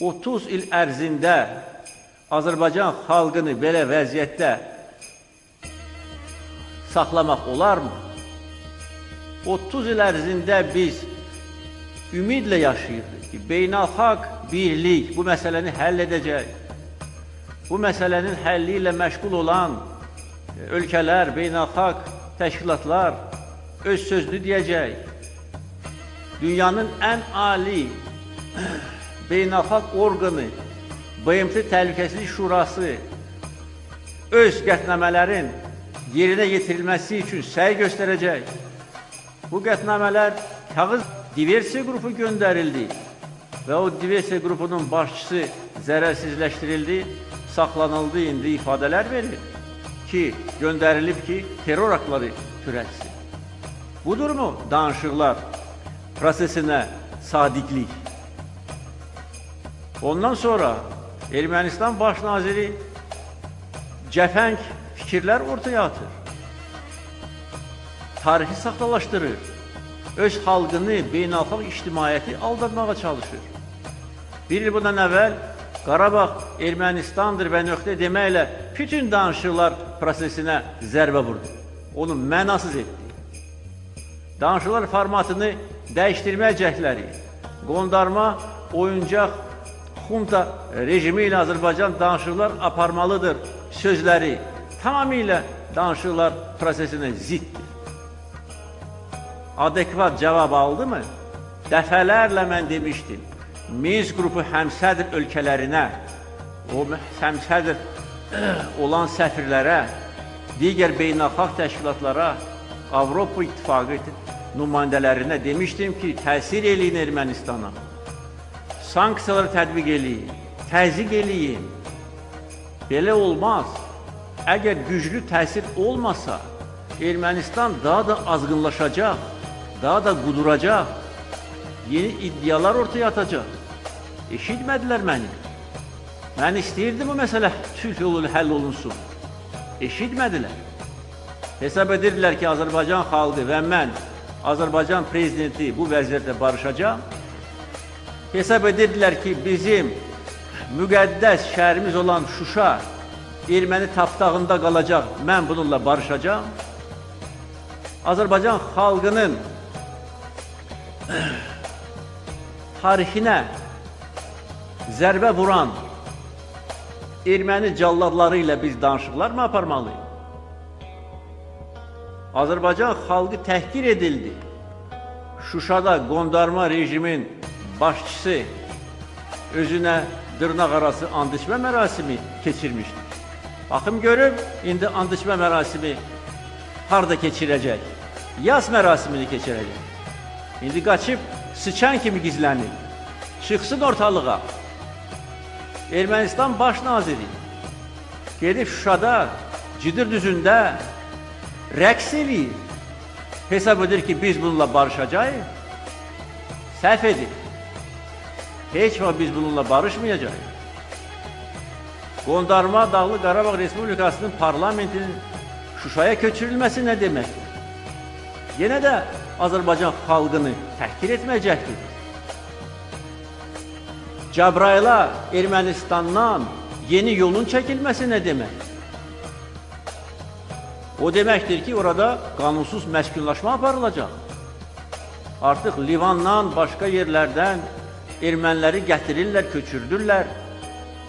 30 il ərzində Azərbaycan xalqını belə vəziyyətdə saxlamaq olarmı? 30 il ərzində biz ümidlə yaşayırdıq ki, beynəlxalq birlik bu məsələni həll edəcək. Bu məsələnin həlli ilə məşğul olan ölkələr, beynəlxalq təşkilatlar öz sözünü deyəcək. Dünyanın ən ali beynəlxalq orqanı BMT Təhlükəsizlik Şurası öz qətnamələrin yerinə yetirilməsi üçün səy göstərəcək. Bu qətnamələr kağız diversiya qrupu göndərildi və o diversiya qrupunun başçısı zərərsizləşdirildi, saxlanıldı, indi ifadələr verir ki, göndərilib ki, terror aktları törətsin. Budurmu danışıqlar prosesinə sadiqlik? Ondan sonra Ermənistan baş naziri cəfəng fikirlər ortaya atır. Tarixi saxtalaşdırır. Öz xalqını, beynəlxalq ictimaiyyəti aldatmağa çalışır. Bir il bundan əvvəl Qarabağ Ermənistandır və nöqtə deməklə bütün danışıqlar prosesinə zərbə vurdu. Onu mənasız etdi. Danışıqlar formatını dəyişdirmək cəhdləri, qondarma oyuncaq xunta rejimi ilə Azərbaycan danışıqlar aparmalıdır sözləri tamamilə danışıqlar prosesinə ziddir. Adekvat cavab aldı mı? Dəfələrlə mən demişdim. Minsk qrupu həmsədr ölkələrinə, o həmsədr olan səfirlərə, digər beynəlxalq təşkilatlara, Avropa İttifaqı nümayəndələrinə demişdim ki, təsir eləyin Ermənistana. Sanksiyaları tətbiq eləyin, təzyiq eləyin. Belə olmaz. Əgər güclü təsir olmasa, Ermənistan daha da azğınlaşacaq, daha da quduracaq, yeni iddialar ortaya atacaq. Eşitmədilər məni. Mən istəyirdim bu məsələ sülh yolu ilə həll olunsun. Eşitmədilər. Hesab edirdilər ki, Azərbaycan xalqı və mən, Azərbaycan prezidenti bu vəziyyətlə barışacaq. Hesab edirdilər ki, bizim müqəddəs şəhərimiz olan Şuşa erməni tapdağında qalacaq, mən bununla barışacağım. Azərbaycan xalqının tarixinə zərbə vuran erməni calladları ilə biz danışıqlar mı aparmalıyıq? Azərbaycan xalqı təhqir edildi. Şuşada qondarma rejimin başçısı özünə dırnaq arası and içmə mərasimi keçirmişdir. Baxım görüm, indi and içmə mərasimi harda keçirəcək? Yaz mərasimini keçirəcək. İndi qaçıb sıçan kimi gizlənir. Çıxsın ortalığa. Ermənistan baş naziri gedib Şuşada, Cidir düzündə rəqs eləyir. Hesab edir ki, biz bununla barışacağıq. Səhv edir. Heç vaxt biz bununla barışmayacağıq. Qondarma Dağlı Qarabağ Respublikasının parlamentinin Şuşaya köçürülməsi nə deməkdir? Yenə də Azərbaycan xalqını təhqir etməyəcəkdir. Cəbrayla Ermənistandan yeni yolun çəkilməsi nə demək? O deməkdir ki, orada qanunsuz məskunlaşma aparılacaq. Artıq Livandan, başqa yerlərdən erməniləri gətirirlər, köçürdürlər.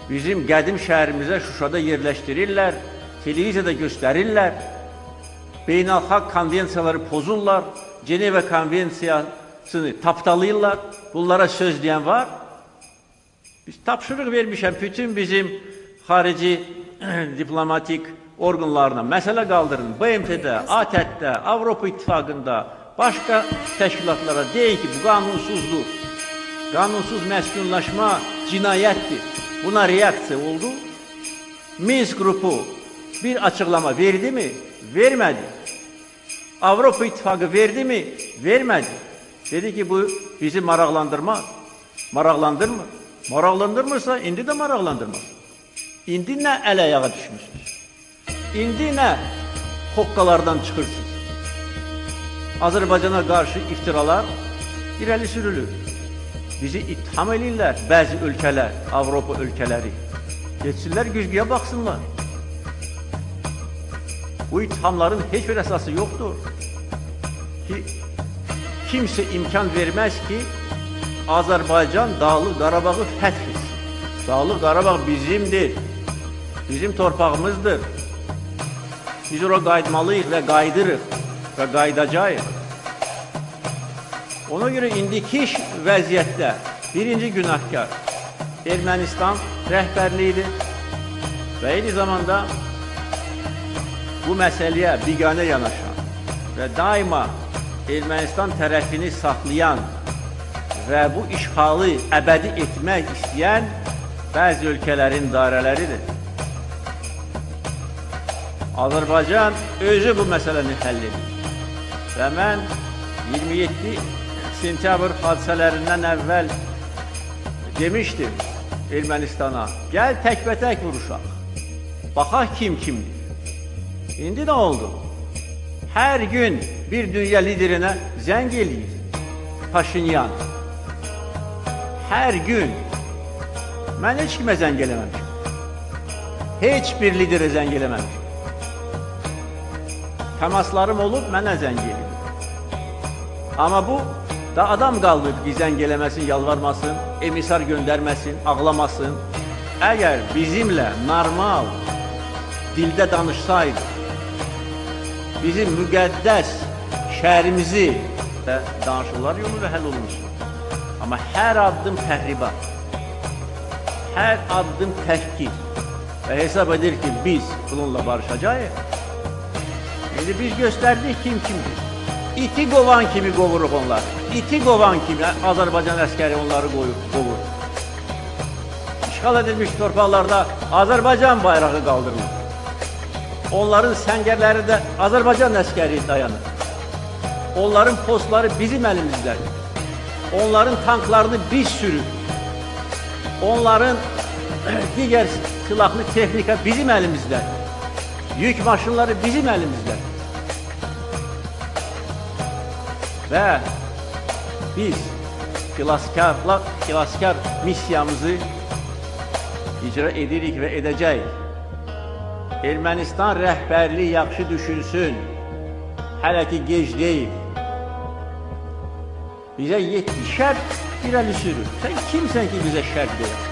Bizim qədim şəhərimizə Şuşada yerləşdirirlər, televiziyada göstərirlər. Beynəlxalq konvensiyaları pozurlar, Ceneva konvensiyasını tapdalayırlar. Bunlara söz deyən var. Biz tapşırıq vermişəm bütün bizim xarici diplomatik orqanlarına məsələ qaldırın. BMT-də, ATƏT-də, Avropa İttifaqında, başqa təşkilatlara deyin ki, bu qanunsuzluq, qanunsuz məskunlaşma cinayətdir. Buna reaksiya oldu. Minsk qrupu bir açıqlama verdi mi? Vermədi. Avropa İttifaqı verdi mi? Vermədi. Dedi ki, bu bizi maraqlandırmaz. Maraqlandırmır. Maraqlandırmırsa indi də maraqlandırmaz. İndi nə əl ayağa düşmüsünüz? İndi nə hoqqalardan çıxırsınız? Azərbaycana qarşı iftiralar irəli sürülür. Bizi itham edirlər bəzi ölkələr, Avropa ölkələri. Geçsinlər güzgüyə baxsınlar. Bu ithamların heç bir əsası yoxdur. Ki kimsə imkan verməz ki, Azərbaycan Dağlıq Qarabağı fəth etsin. Dağlıq Qarabağ bizimdir. Bizim torpağımızdır. Biz ora qayıtmalıyıq və qaydırıq və qaydacağıq. Ona görə indiki vəziyyətdə birinci günahkar Ermənistan rəhbərliyidir və eyni zamanda bu məsələyə biganə yanaşan və daima Ermənistan tərəfini saxlayan və bu işğalı əbədi etmək istəyən bəzi ölkələrin dairələridir. Azərbaycan özü bu məsələni həll edir. Və mən 27 sentyabr hadisələrindən əvvəl demişdim Ermənistana, gəl təkbətək vuruşaq. Baxaq kim kimdir. İndi nə oldu? Hər gün bir dünya liderinə zəng eləyir. Paşinyan. Hər gün. Mən heç kimə zəng eləməmişim. Heç bir liderə zəng eləməmişim. Təmaslarım olub, mənə zəng eləyir. Amma bu da adam qalmayıb ki, zəng eləməsin, yalvarmasın, emisar göndərməsin, ağlamasın. Əgər bizimlə normal dildə danışsaydı, bizim müqəddəs şəhərimizi və danışıqlar yolu və həll olunsun. Amma hər addım təhribat, hər addım təhkir və hesab edir ki, biz bununla barışacağıq. İndi biz göstərdik kim kimdir. İti qovan kimi qovuruq onlar. İti qovan kimi Azərbaycan əskəri onları qoyub, qovur. İşğal edilmiş torpaqlarda Azərbaycan bayrağı qaldırılır. Onların səngərləri də Azərbaycan əskəri dayanır. Onların postları bizim əlimizdədir. Onların tanklarını biz sürür. Onların digər silahlı texnika bizim əlimizdədir. Yük maşınları bizim əlimizdədir. Və biz xilaskarla xilaskar missiyamızı icra edirik və edəcəyik. Ermənistan rəhbərliyi yaxşı düşünsün. Hələ ki gec deyil. Bizə 7 şərt irəli sürür. Sən kimsən ki bizə şərt qoyar?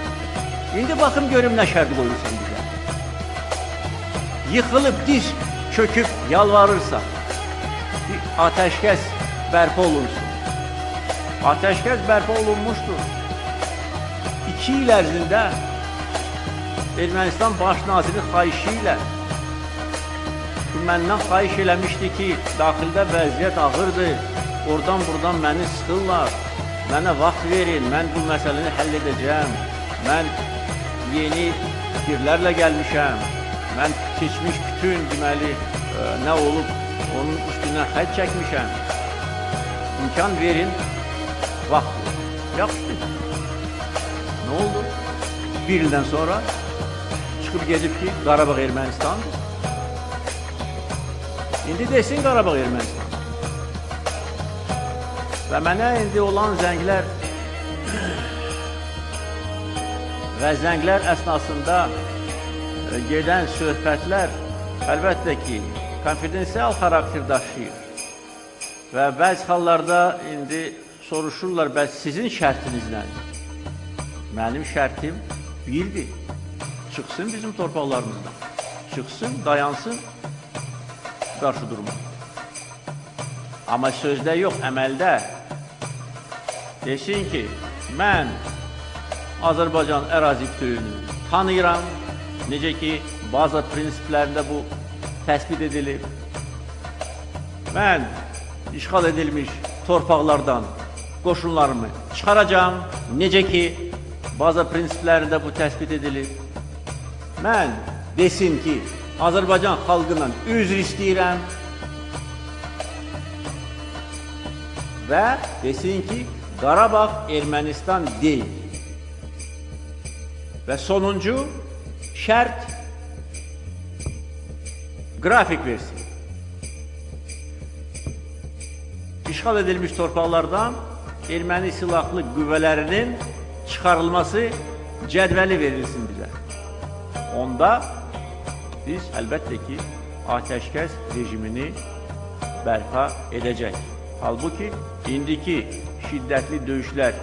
İndi baxım görüm nə şərt qoyursan bizə. Yıxılıb diz çöküb yalvarırsa, bir ateşkəs bərpa olunsun. Ateşkəs bərpa olunmuşdur. İki il ərzində Ermənistan baş naziri xahişi ilə məndən xahiş eləmişdi ki, daxildə vəziyyət ağırdır, oradan buradan məni sıxırlar, mənə vaxt verin, mən bu məsələni həll edəcəm, mən yeni fikirlərlə gəlmişəm, mən keçmiş bütün deməli ə, nə olub onun üstündən xətt çəkmişəm, imkan verin, vaxt verin. Yaxşı. Nə oldu? Bir ildən sonra çıxıb gedib ki, Qarabağ Ermənistandır. İndi desin Qarabağ Ermənistan. Və mənə indi olan zənglər və zənglər əsnasında e, gedən söhbətlər əlbəttə ki, konfidensial xarakter daşıyır. Və bəzi hallarda indi soruşurlar, bəs sizin şərtiniz nədir? Mənim şərtim birdir. Çıxsın bizim torpaqlarımızdan. Çıxsın, dayansın, qarşı durma. Amma sözdə yox, əməldə desin ki, mən Azərbaycan ərazi bütövlüyünü tanıyıram. Necə ki, baza prinsiplərində bu təsbit edilib. Mən işğal edilmiş torpaqlardan qoşunlarımı çıxaracağam. Necə ki, baza prinsiplərində bu təsbit edilib. Mən desin ki, Azərbaycan xalqından üzr istəyirəm və desin ki, Qarabağ Ermənistan deyil. Və sonuncu şərt qrafik versin. İşğal edilmiş torpaqlardan erməni silahlı qüvvələrinin çıxarılması cədvəli verilsin bizə. Onda biz əlbəttə ki, atəşkəs rejimini bərpa edəcək. Halbuki indiki şiddətli döyüşlər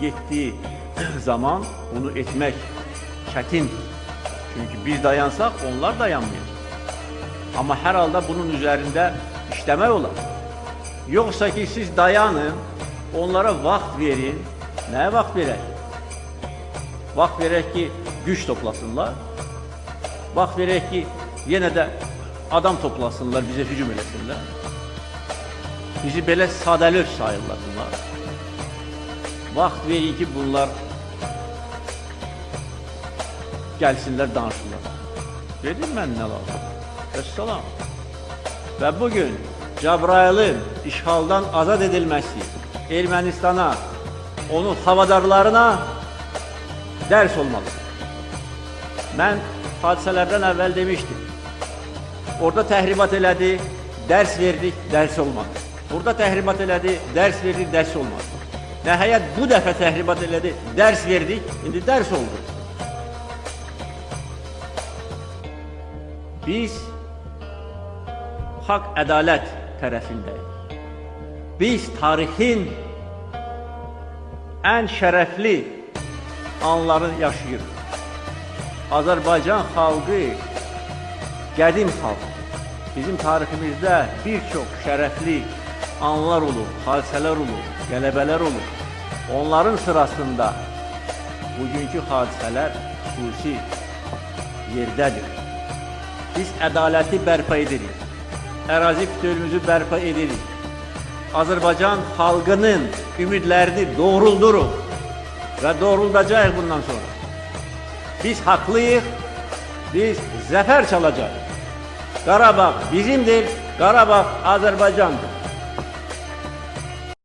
getdiyi zaman bunu etmək çətindir. Çünki biz dayansaq onlar dayanmayacaq. Amma hər halda bunun üzərində işləmək olar. Yoxsa ki siz dayanın, onlara vaxt verin. Nəyə vaxt verək? Vaxt verək ki, güc toplasınlar. Vaxt verək ki, yenə də adam toplasınlar, bizə hücum eləsinlər. Bizi belə sadəlöv sayırlar bunlar. Vaxt verin ki, bunlar gəlsinlər, danışsınlar. Dedim mən nə lazım? Vəssalam. Və bugün Cəbrailin işğaldan azad edilməsi Ermənistana, onun havadarlarına dərs olmalıdır. Mən hadisələrdən əvvəl demişdim. Orada təhribat elədi, dərs verdik, dərs olmadı. Burada təhribat elədi, dərs verdik, dərs olmadı. Nəhayət bu dəfə təhribat elədi, dərs verdik, indi dərs oldu. Biz haqq ədalət tərəfindəyik. Biz tarixin ən şərəfli anlarını yaşayırıq. Azərbaycan xalqı qədim xalq. Bizim tariximizdə bir çox şərəfli anlar olur, hadisələr olur, qələbələr olur. Onların sırasında bugünkü hadisələr xüsusi yerdədir. Biz ədaləti bərpa edirik. Ərazi bütövlüyümüzü bərpa edirik. Azərbaycan xalqının ümidlərini doğrulduruq və doğruldacağıq bundan sonra. Biz haqlıyıq, biz zəfər çalacağıq. Qarabağ bizimdir, Qarabağ Azərbaycandır.